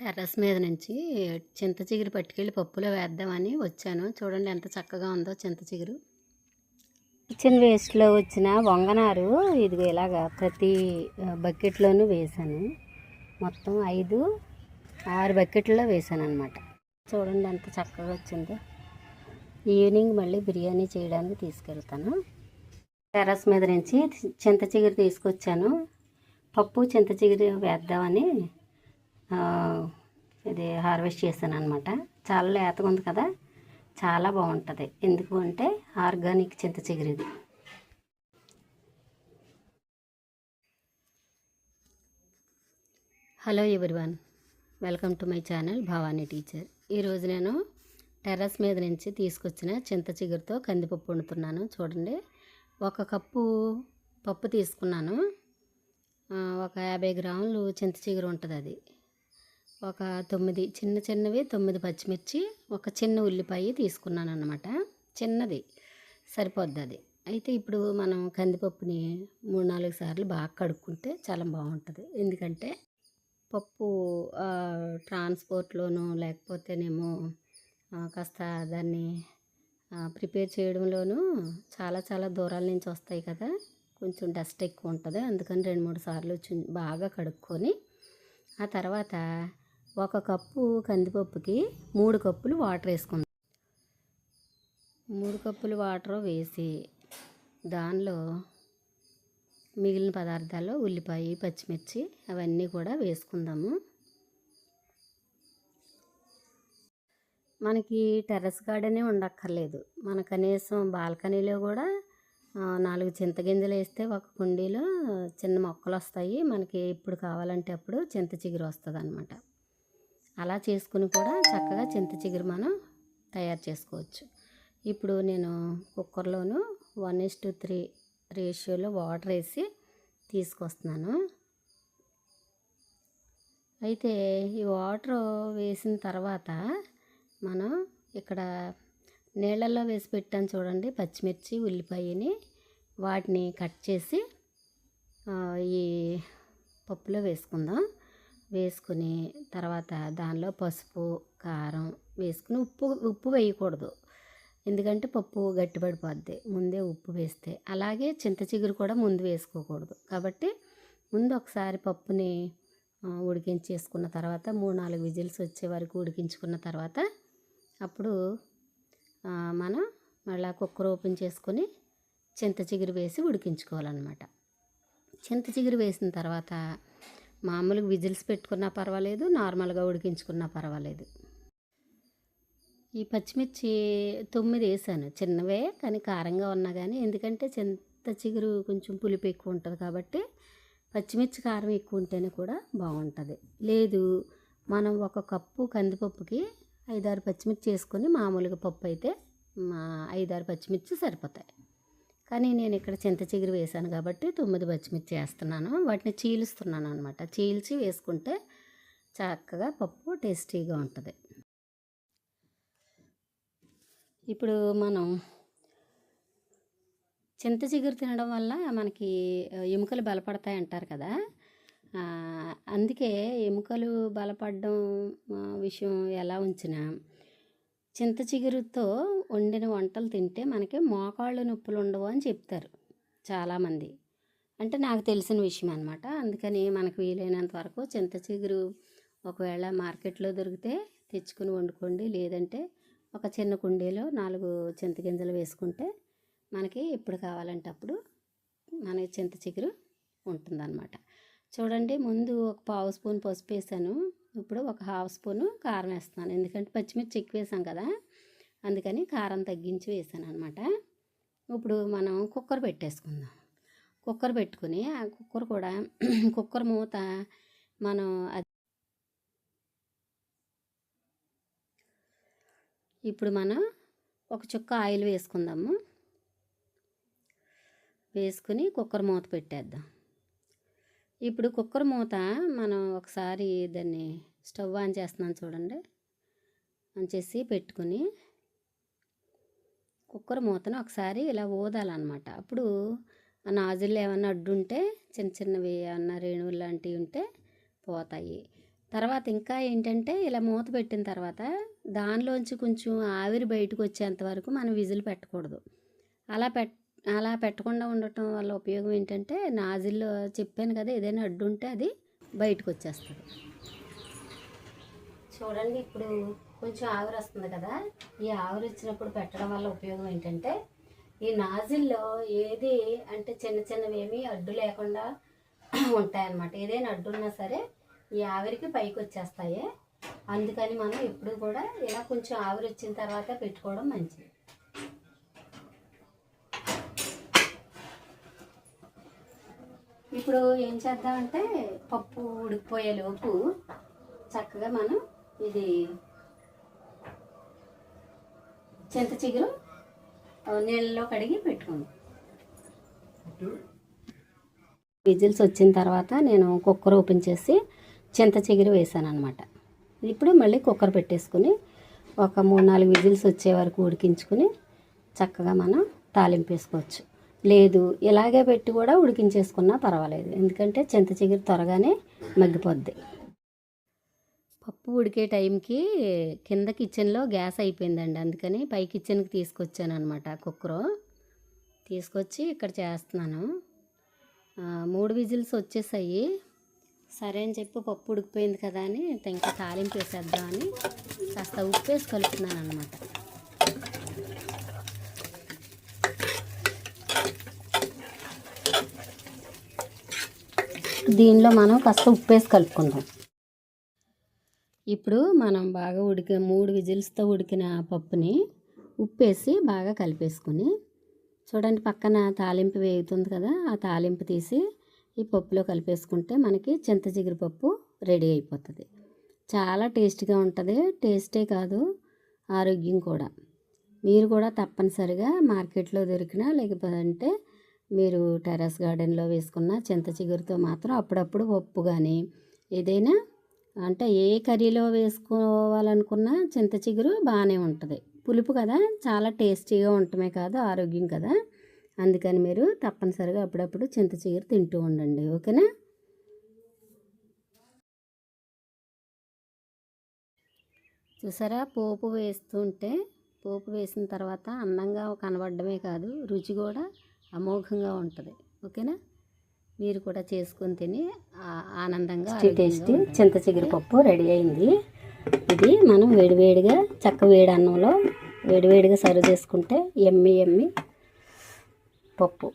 Terrace మీద నుంచి చింత చిగురు పట్టుకెళ్ళి పప్పులో వేద్దామని వచ్చాను. చూడండి ఎంత చక్కగా ఉందో చింత చిగురు. కిచెన్ వేస్ట్లో వచ్చిన వంగనారు ఇదిగో ఇలాగా ప్రతి బకెట్లోనూ వేసాను. మొత్తం ఐదు ఆరు బకెట్లో వేసాను అనమాట చూడండి ఎంత చక్కగా వచ్చిందో. ఈవినింగ్ మళ్ళీ బిర్యానీ చేయడానికి తీసుకెళ్తాను. టెర్రస్ మీద నుంచి చింత చిగురు తీసుకొచ్చాను. పప్పు చింత చిగురు వేద్దామని ఇది హార్వెస్ట్ చేశాను అనమాట చాలా లేతగా ఉంది కదా చాలా బాగుంటుంది. ఎందుకు అంటే ఆర్గానిక్ చింత చిగురిది. ఇది hello everyone welcome to my channel Bhavani teacher. ఈరోజు నేను టెర్రస్ మీద నుంచి తీసుకొచ్చిన చింత చిగురుతో కందిపప్పు వండుతున్నాను. చూడండి ఒక కప్పు పప్పు తీసుకున్నాను. ఒక యాభై గ్రాములు చింత చిగురు ఉంటుంది అది. ఒక తొమ్మిది చిన్న చిన్నవి తొమ్మిది పచ్చిమిర్చి ఒక చిన్న ఉల్లిపాయ తీసుకున్నాను అనమాట చిన్నది సరిపోద్ది అది. అయితే ఇప్పుడు మనం కందిపప్పుని మూడు నాలుగు సార్లు బాగా కడుక్కుంటే చాలా బాగుంటుంది. ఎందుకంటే పప్పు ట్రాన్స్పోర్ట్లోనూ లేకపోతేనేమో కాస్త దాన్ని ప్రిపేర్ చేయడంలోనూ చాలా చాలా దూరాల నుంచి వస్తాయి కదా. కొంచెం డస్ట్ ఎక్కువ ఉంటుంది. అందుకని రెండు మూడు సార్లు బాగా కడుక్కొని ఆ తర్వాత ఒక కప్పు కందిపప్పుకి మూడు కప్పులు వాటర్ వేసుకుందాం. మూడు కప్పులు వాటర్ వేసి దానిలో మిగిలిన పదార్థాలు ఉల్లిపాయ పచ్చిమిర్చి అవన్నీ కూడా వేసుకుందాము. మనకి టెర్రస్ గార్డెనే ఉండక్కర్లేదు. మన కనీసం బాల్కనీలో కూడా నాలుగు చింతగింజలు వేస్తే ఒక కుండీలో చిన్న మొక్కలు వస్తాయి. మనకి ఎప్పుడు కావాలంటే అప్పుడు చింత చిగురు వస్తుంది అనమాట అలా చేసుకుని కూడా చక్కగా చింత చిగురు మనం తయారు చేసుకోవచ్చు. ఇప్పుడు నేను కుక్కర్లోను వన్ ఇస్ టు త్రీ రేషియోలో వాటర్ వేసి తీసుకొస్తున్నాను. అయితే ఈ వాటర్ వేసిన తర్వాత మనం ఇక్కడ నీళ్ళల్లో వేసి పెట్టాను చూడండి పచ్చిమిర్చి ఉల్లిపాయని వాటిని కట్ చేసి ఈ పప్పులో వేసుకుందాం. వేసుకుని తర్వాత దానిలో పసుపు కారం వేసుకుని ఉప్పు ఉప్పు వేయకూడదు. ఎందుకంటే పప్పు గట్టిపడిపోద్ది. ముందే ఉప్పు వేస్తే. అలాగే చింత చిగురు కూడా ముందు వేసుకోకూడదు. కాబట్టి ముందు ఒకసారి పప్పుని ఉడికించేసుకున్న తర్వాత మూడు నాలుగు విజిల్స్ వచ్చే వరకు ఉడికించుకున్న తర్వాత అప్పుడు మనం మళ్ళీ కుక్కర్ ఓపెన్ చేసుకొని చింత చిగురు వేసి ఉడికించుకోవాలన్నమాట. చింత చిగురు వేసిన తర్వాత మామూలుగా విజిల్స్ పెట్టుకున్నా పర్వాలేదు నార్మల్గా ఉడికించుకున్నా పర్వాలేదు. ఈ పచ్చిమిర్చి తొమ్మిది వేసాను. చిన్నవే కానీ కారంగా ఉన్నా కానీ ఎందుకంటే చింత చిగురు కొంచెం పులుపు ఎక్కువ ఉంటుంది కాబట్టి పచ్చిమిర్చి కారం ఎక్కువ ఉంటేనే కూడా బాగుంటుంది. లేదు మనం ఒక కప్పు కందిపప్పుకి ఐదారు పచ్చిమిర్చి వేసుకొని మామూలుగా పప్పు అయితే మా ఐదారు పచ్చిమిర్చి సరిపోతాయి. కానీ నేను ఇక్కడ చింత చిగురు వేసాను కాబట్టి తొమ్మిది పచ్చిమిర్చి వేస్తున్నాను. వాటిని చీలుస్తున్నాను అనమాట చీల్చి వేసుకుంటే చక్కగా పప్పు టేస్టీగా ఉంటుంది. ఇప్పుడు మనం చింత చిగురు తినడం వల్ల మనకి ఎముకలు బలపడతాయి అంటారు కదా. అందుకే ఎముకలు బలపడడం విషయం ఎలా ఉంచినా చింత చిగురుతో వండిన వంటలు తింటే మనకి మోకాళ్ళు నొప్పులు ఉండవు అని చెప్తారు చాలామంది. అంటే నాకు తెలిసిన విషయం అనమాట అందుకని మనకు వీలైనంత వరకు చింత చిగురు ఒకవేళ మార్కెట్లో దొరికితే తెచ్చుకుని వండుకోండి. లేదంటే ఒక చిన్న కుండీలో నాలుగు చింతగింజలు వేసుకుంటే మనకి ఎప్పుడు కావాలంటే అప్పుడు మనకి చింత చిగురు ఉంటుందన్నమాట. చూడండి ముందు ఒక పావు స్పూన్ పసుపు వేసాను. ఇప్పుడు ఒక హాఫ్ స్పూను కారం వేస్తున్నాను. ఎందుకంటే పచ్చిమిర్చి ఎక్కువ వేసాం కదా అందుకని కారం తగ్గించి వేసాను అనమాట ఇప్పుడు మనం కుక్కర్ పెట్టేసుకుందాం. కుక్కర్ పెట్టుకుని ఆ కుక్కర్ కూడా కుక్కర్ మూత మనం అది ఇప్పుడు మనం ఒక చుక్క ఆయిల్ వేసుకుందాము. వేసుకుని కుక్కర్ మూత పెట్టేద్దాం. ఇప్పుడు కుక్కర్ మూత మనం ఒకసారి దాన్ని స్టవ్ ఆన్ చేస్తున్నాను చూడండి. ఆన్ చేసి పెట్టుకుని కుక్కర్ మూతను ఒకసారి ఇలా ఊదాలన్నమాట. అప్పుడు ఆ నాజులు ఏమన్నా అడ్డుంటే చిన్న చిన్నవి ఏమన్నా రేణువులు లాంటివి ఉంటే పోతాయి. తర్వాత ఇంకా ఏంటంటే ఇలా మూత పెట్టిన తర్వాత దానిలోంచి కొంచెం ఆవిరి బయటకు వచ్చేంత వరకు మనం విజిల్ పెట్టకూడదు. అలా పెట్ అలా పెట్టకుండా ఉండటం వల్ల ఉపయోగం ఏంటంటే నాజిల్లో చెప్పాను కదా ఏదైనా అడ్డు ఉంటే అది బయటకు వచ్చేస్తుంది చూడండి ఇప్పుడు కొంచెం ఆవిరి వస్తుంది కదా ఈ ఆవిరి వచ్చినప్పుడు పెట్టడం వల్ల ఉపయోగం ఏంటంటే ఈ నాజిల్లో ఏది అంటే చిన్న చిన్నవి ఏమీ అడ్డు లేకుండా ఉంటాయన్నమాట. ఏదైనా అడ్డు ఉన్నా సరే ఈ ఆవిరికి పైకి వచ్చేస్తాయి అందుకని మనం ఎప్పుడు కూడా ఇలా కొంచెం ఆవిరి వచ్చిన తర్వాత పెట్టుకోవడం మంచిది. ఇప్పుడు ఏం చేద్దామంటే పప్పు ఉడికిపోయే లోపు చక్కగా మనం ఇది చింత చిగురు నీళ్ళలో కడిగి పెట్టుకుందాం. విజిల్స్ వచ్చిన తర్వాత నేను కుక్కర్ ఓపెన్ చేసి చింత చిగురు వేసాను అనమాట ఇప్పుడు మళ్ళీ కుక్కర్ పెట్టేసుకుని ఒక మూడు నాలుగు విజిల్స్ వచ్చే వరకు ఉడికించుకుని చక్కగా మనం తాలింపు వేసుకోవచ్చు. లేదు ఇలాగే పెట్టి కూడా ఉడికించేసుకున్నా పర్వాలేదు. ఎందుకంటే చింత చిగురు త్వరగానే మగ్గిపోద్ది. పప్పు ఉడికే టైంకి కింద కిచెన్లో గ్యాస్ అయిపోయిందండి. అందుకని పై కిచెన్కి తీసుకొచ్చాను అనమాట కుక్కరు. తీసుకొచ్చి ఇక్కడ చేస్తున్నాను. మూడు విజిల్స్ వచ్చేసాయి. సరే అని చెప్పి పప్పు ఉడికిపోయింది కదా అని ఇంకా తాలింపు వేసేద్దామని కాస్త ఉప్పు వేసి కలుపుతున్నాను అనమాట దీనిలో మనం కాస్త ఉప్పేసి కలుపుకుందాం. ఇప్పుడు మనం బాగా ఉడికి మూడు విజిల్స్తో ఉడికిన పప్పుని ఉప్పేసి బాగా కలిపేసుకుని చూడండి పక్కన తాలింపు వేగుతుంది కదా ఆ తాలింపు తీసి ఈ పప్పులో కలిపేసుకుంటే మనకి చింత చిగురు పప్పు రెడీ అయిపోతుంది. చాలా టేస్ట్గా ఉంటుంది. టేస్టే కాదు ఆరోగ్యం కూడా. మీరు కూడా తప్పనిసరిగా మార్కెట్లో దొరికినా లేకపోతే మీరు టెర్రస్ గార్డెన్లో వేసుకున్న చింత చిగురుతో మాత్రం అప్పుడప్పుడు ఉప్పు కానీ ఏదైనా అంటే ఏ కర్రీలో వేసుకోవాలనుకున్నా చింత చిగురు బాగానే ఉంటుంది. పులుపు కదా చాలా టేస్టీగా ఉండటమే కాదు ఆరోగ్యం కదా. అందుకని మీరు తప్పనిసరిగా అప్పుడప్పుడు చింత చిగురు తింటూ ఉండండి. ఓకేనా? చూసారా? పోపు వేస్తుంటే పోపు వేసిన తర్వాత అందంగా కనబడడమే కాదు రుచి కూడా అమోఘంగా ఉంటుంది. ఓకేనా? మీరు కూడా చేసుకొని తిని ఆనందంగా టేస్టీ చింత చిగురు పప్పు రెడీ అయింది. ఇది మనం వేడివేడిగా చక్క వేడి అన్నంలో వేడివేడిగా సర్వ్ చేసుకుంటే ఎమ్మి ఎమ్మి పప్పు.